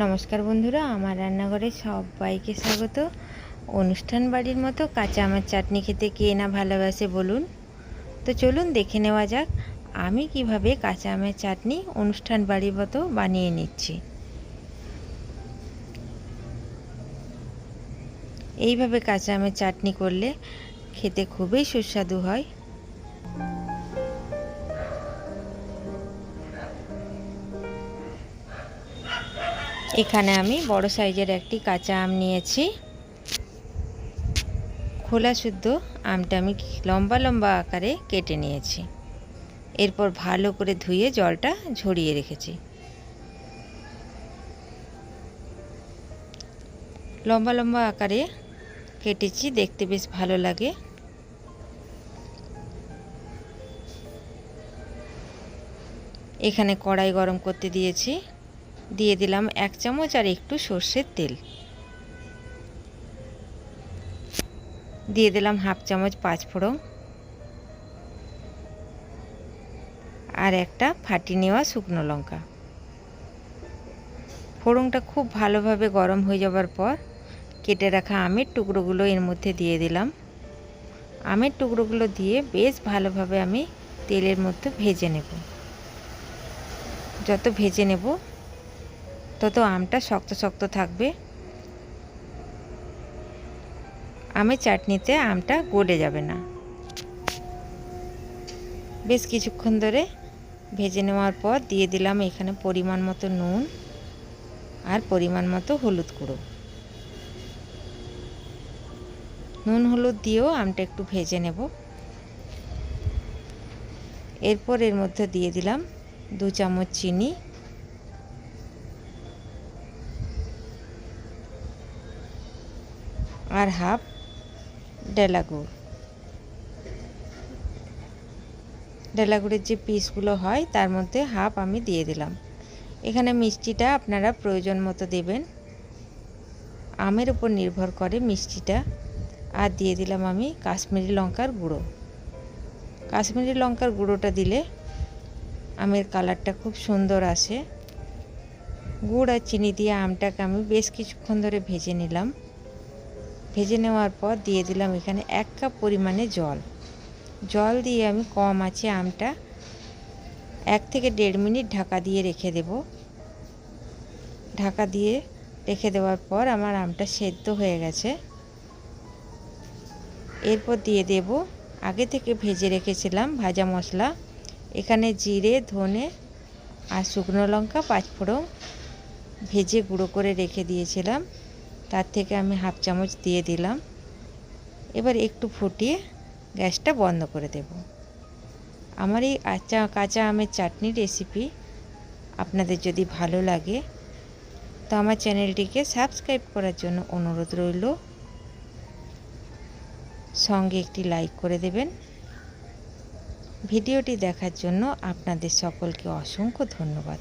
নমস্কার বন্ধুরা, আমার রান্নাঘরে সবাইকে স্বাগত। অনুষ্ঠান বাড়ির মতো কাঁচা আমের চাটনি খেতে কে না ভালোবাসে বলুন। তো চলুন দেখে নেওয়া যাক, আমি কীভাবে কাঁচা আমের চাটনি অনুষ্ঠান বাড়ির মতো বানিয়ে নিচ্ছি। এইভাবে কাঁচা আমের চাটনি করলে খেতে খুবই সুস্বাদু হয়। এখানে আমি বড় সাইজের একটি কাঁচা আম নিয়েছি। খোলা শুদ্ধ আমটা আমি লম্বা লম্বা আকারে কেটে নিয়েছি। এরপর ভালো করে ধুয়ে জলটা ঝরিয়ে রেখেছি। লম্বা লম্বা আকারে কেটেছি, দেখতে বেশ ভালো লাগে। এখানে কড়াই গরম করতে দিয়েছি। দিয়ে দিলাম এক চামচ আর একটু সর্ষের তেল। দিয়ে দিলাম হাফ চামচ পাঁচ ফোড়ন আর একটা ফাটি নেওয়া শুকনো লঙ্কা। ফোড়নটা খুব ভালোভাবে গরম হয়ে যাবার পর কেটে রাখা আমের টুকরোগুলো এর মধ্যে দিয়ে দিলাম। আমের টুকরোগুলো দিয়ে বেশ ভালোভাবে আমি তেলের মধ্যে ভেজে নেব। যত ভেজে নেব তত আমটা শক্ত শক্ত থাকবে। আমের চাটনিতে আমটা গলে যাবে না। বেশ কিছুক্ষণ ধরে ভেজে নেওয়ার পর দিয়ে দিলাম এখানে পরিমাণ মতো নুন আর পরিমাণ মতো হলুদ গুঁড়ো। নুন হলুদ দিয়েও আমটা একটু ভেজে নেব। এরপর এর মধ্যে দিয়ে দিলাম দু চামচ চিনি আর হাফ ডেলা গুড় ডেলা গুড়ের যে পিসগুলো হয়, তার মধ্যে হাফ আমি দিয়ে দিলাম। এখানে মিষ্টিটা আপনারা প্রয়োজন মতো দেবেন। আমের উপর নির্ভর করে মিষ্টিটা। আর দিয়ে দিলাম আমি কাশ্মীরি লঙ্কার গুঁড়ো। কাশ্মীরি লঙ্কার গুঁড়োটা দিলে আমের কালারটা খুব সুন্দর আসে। গুড় আর চিনি দিয়ে আমটাকে আমি বেশ কিছুক্ষণ ধরে ভেজে নিলাম। ভেজে নেওয়ার পর দিয়ে দিলাম এখানে এক কাপ পরিমাণে জল। জল দিয়ে আমি কম আছে আমটা এক থেকে দেড় মিনিট ঢাকা দিয়ে রেখে দেব। ঢাকা দিয়ে রেখে দেওয়ার পর আমার আমটা সেদ্ধ হয়ে গেছে। এরপর দিয়ে দেব, আগে থেকে ভেজে রেখেছিলাম ভাজা মশলা, এখানে জিরে, ধনে আর শুকনো লঙ্কা, পাঁচফোড়ন ভেজে গুঁড়ো করে রেখে দিয়েছিলাম। তার থেকে আমি হাফ চামচ দিয়ে দিলাম। এবার একটু ফুটিয়ে গ্যাসটা বন্ধ করে দেব। আমার এই আচা কাঁচা আমের চাটনি রেসিপি আপনাদের যদি ভালো লাগে, তো আমার চ্যানেলটিকে সাবস্ক্রাইব করার জন্য অনুরোধ রইল। সঙ্গে একটি লাইক করে দেবেন। ভিডিওটি দেখার জন্য আপনাদের সকলকে অসংখ্য ধন্যবাদ।